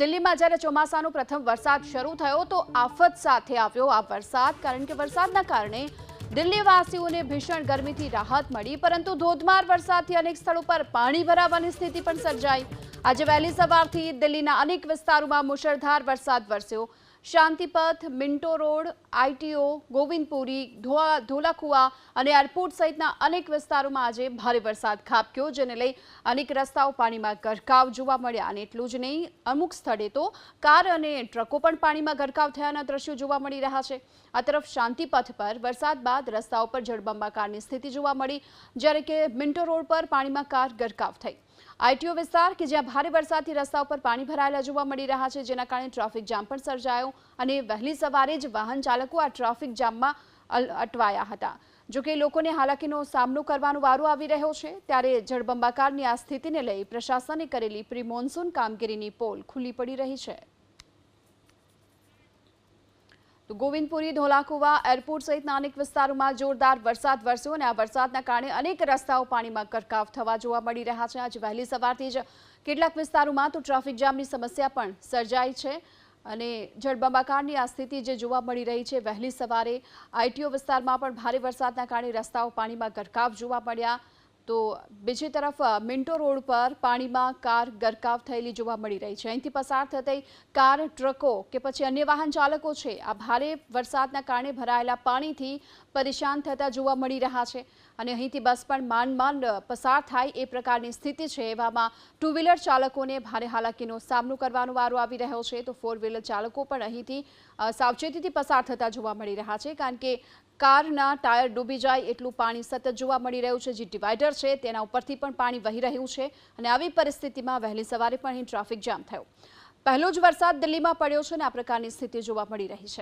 દિલ્હીમાં જ્યારે ચોમાસાનો પ્રથમ વરસાદ શરૂ થયો તો આફત સાથે આવ્યો આ વરસાદ, કારણ કે વરસાદના કારણે દિલ્હીવાસીઓને ભીષણ ગરમીથી રાહત મળી, પરંતુ ધોધમાર વરસાદથી અનેક સ્થળો પર પાણી ભરાવાની સ્થિતિ પણ સર્જાઈ. આજે વહેલી સવારથી દિલ્હીના અનેક વિસ્તારોમાં મુશળધાર વરસાદ વરસ્યો. Shantipath, Minto road ITO Govindpuri Dhaula Kuan અને એરપોર્ટ સહિતના અનેક વિસ્તારોમાં આજે ભારે વરસાદ ખાબક્યો, જેને લઈ અનેક રસ્તાઓ પાણીમાં ગરકાવ જોવા મળ્યા અને એટલું જ નહીં, અમુક સ્થળે તો કાર અને ટ્રકો પણ પાણીમાં ગરકાવ થયાના દ્રશ્યો જોવા મળી રહ્યા છે. આ તરફ શાંતિપથ પર વરસાદ બાદ રસ્તાઓ પર જળબંબાકારની સ્થિતિ જોવા મળી, જ્યારે કે મિન્ટો રોડ પર પાણીમાં કાર ગરકાવ થઈ. આઈટીઓ વિસ્તાર કે જ્યાં ભારે વરસાદથી રસ્તા ઉપર પાણી ભરાયેલા જોવા મળી રહ્યા છે, જેના કારણે ટ્રાફિક જામ પણ સર્જાયો અને વહેલી સવારે જ વાહન ચાલકો આ ટ્રાફિક જામમાં અટવાયા હતા. જોકે લોકોને હાલાકીનો સામનો કરવાનો વારો આવી રહ્યો છે, ત્યારે જળબંબાકારની આ સ્થિતિને લઈ પ્રશાસને કરેલી પ્રી મોન્સૂન કામગીરીની પોલ ખુલ્લી પડી રહી છે. તો ગોવિંદપુરી, ધોલાકુવા એરપોર્ટ સહિતના અનેક વિસ્તારોમાં જોરદાર વરસાદ વરસ્યો અને આ વરસાદના કારણે અનેક રસ્તાઓ પાણીમાં ગરકાવ થવા જોવા મળી રહ્યા છે. આજે વહેલી સવારથી જ કેટલાક વિસ્તારોમાં તો ટ્રાફિક જામની સમસ્યા પણ સર્જાઈ છે અને જળબંબાકારની આ સ્થિતિ જે જોવા મળી રહી છે, વહેલી સવારે આઈટીઓ વિસ્તારમાં પણ ભારે વરસાદના કારણે રસ્તાઓ પાણીમાં ગરકાવ જોવા મળ્યા. તો બીજી તરફ મિન્ટો રોડ પર પાણીમાં કાર ગરકાવ થયેલી જોવા મળી રહી છે. અહીંથી પસાર થતી કાર, ટ્રકો કે પછી અન્ય વાહન ચાલકો છે, આ ભારે વરસાદના કારણે ભરાયેલા પાણીથી પરેશાન થતા જોવા મળી રહ્યા છે. અને અહીંથી બસ પણ માંડ માંડ પસાર થાય એ પ્રકારની સ્થિતિ છે, એવામાં ટુ વ્હીલર ચાલકોને ભારે હાલાકીનો સામનો કરવાનો વારો આવી રહ્યો છે. તો ફોર વ્હીલર ચાલકો પણ અહીંથી સાવચેતીથી પસાર થતા જોવા મળી રહ્યા છે. કારણ કે કારના ટાયર ડૂબી જાય એટલું પાણી સતત જોવા મળી રહ્યું છે. જે ડિવાઈડર છે, તેના ઉપરથી પણ પાણી વહી રહ્યું છે અને આવી પરિસ્થિતિમાં વહેલી સવારે પણ અહીં ટ્રાફિક જામ થયો. પહેલો જ વરસાદ દિલ્હીમાં પડ્યો છે અને આ પ્રકારની સ્થિતિ જોવા મળી રહી છે.